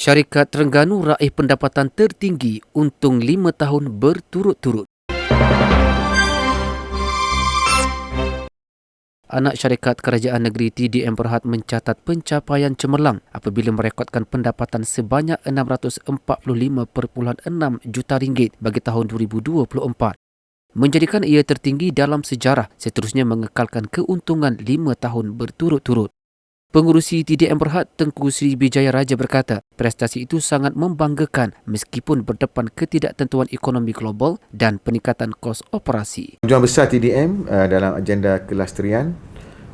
Syarikat Terengganu raih pendapatan tertinggi untung 5 tahun berturut-turut. Anak syarikat kerajaan negeri TDM Berhad mencatat pencapaian cemerlang apabila merekodkan pendapatan sebanyak 645.6 juta ringgit bagi tahun 2024. Menjadikan ia tertinggi dalam sejarah seterusnya mengekalkan keuntungan 5 tahun berturut-turut. Pengurusi TDM Berhad Tengku Sri Bijaya Raja berkata, prestasi itu sangat membanggakan meskipun berdepan ketidaktentuan ekonomi global dan peningkatan kos operasi. Tujuan besar TDM uh, dalam agenda kelastrian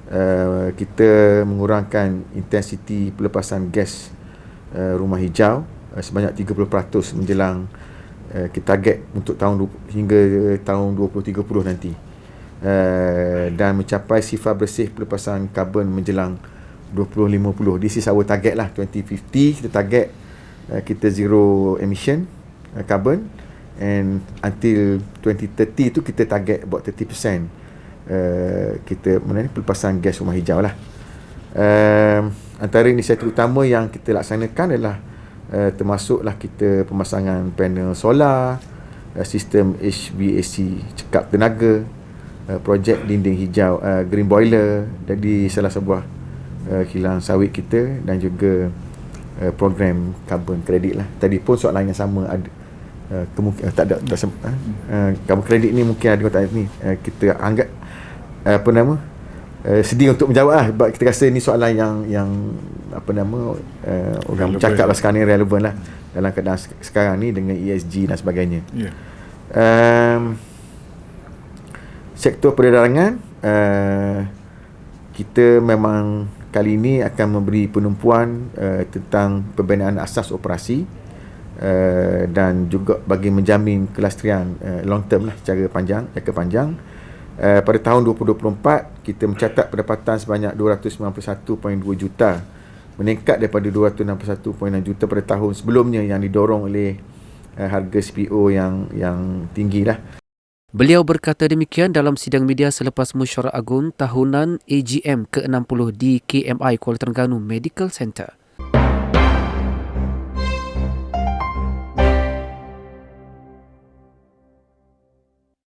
uh, kita mengurangkan intensiti pelepasan gas uh, rumah hijau uh, sebanyak 30% menjelang uh, kita target untuk tahun hingga tahun 2030 nanti. Uh, dan mencapai sifar bersih pelepasan karbon menjelang 2050 this is our target lah 2050 kita target uh, kita zero emission uh, carbon. And until 2030 tu kita target about 30% uh, kita mana ni pelepasan gas rumah hijau lah. Uh, antara inisiatif utama yang kita laksanakan adalah uh, termasuklah kita pemasangan panel solar uh, sistem HVAC cekap tenaga uh, projek dinding hijau uh, green boiler. Jadi salah sebuah uh, kilang sawit kita dan juga uh, program carbon credit lah. Tadi pun soalan yang sama ada uh, kemungkinan uh, tak ada tak sempat uh, carbon credit ni mungkin ada kata ni uh, kita anggap uh, apa nama uh, sedih untuk menjawab lah sebab kita rasa ni soalan yang yang apa nama uh, orang bercakap lah sekarang ni relevan lah dalam keadaan sekarang ni dengan ESG dan sebagainya. Yeah. Um, sektor perdagangan uh, kita memang kali ini akan memberi penumpuan uh, tentang pembinaan asas operasi uh, dan juga bagi menjamin kelastrian uh, long term lah secara panjang jangka panjang. Uh, pada tahun 2024 kita mencatat pendapatan sebanyak 291.2 juta. Meningkat daripada 261.6 juta pada tahun sebelumnya yang didorong oleh uh, harga CPO yang yang tinggi lah Beliau berkata demikian dalam sidang media selepas mesyuarat agung tahunan AGM ke-60 di KMI Kuala Terengganu Medical Center.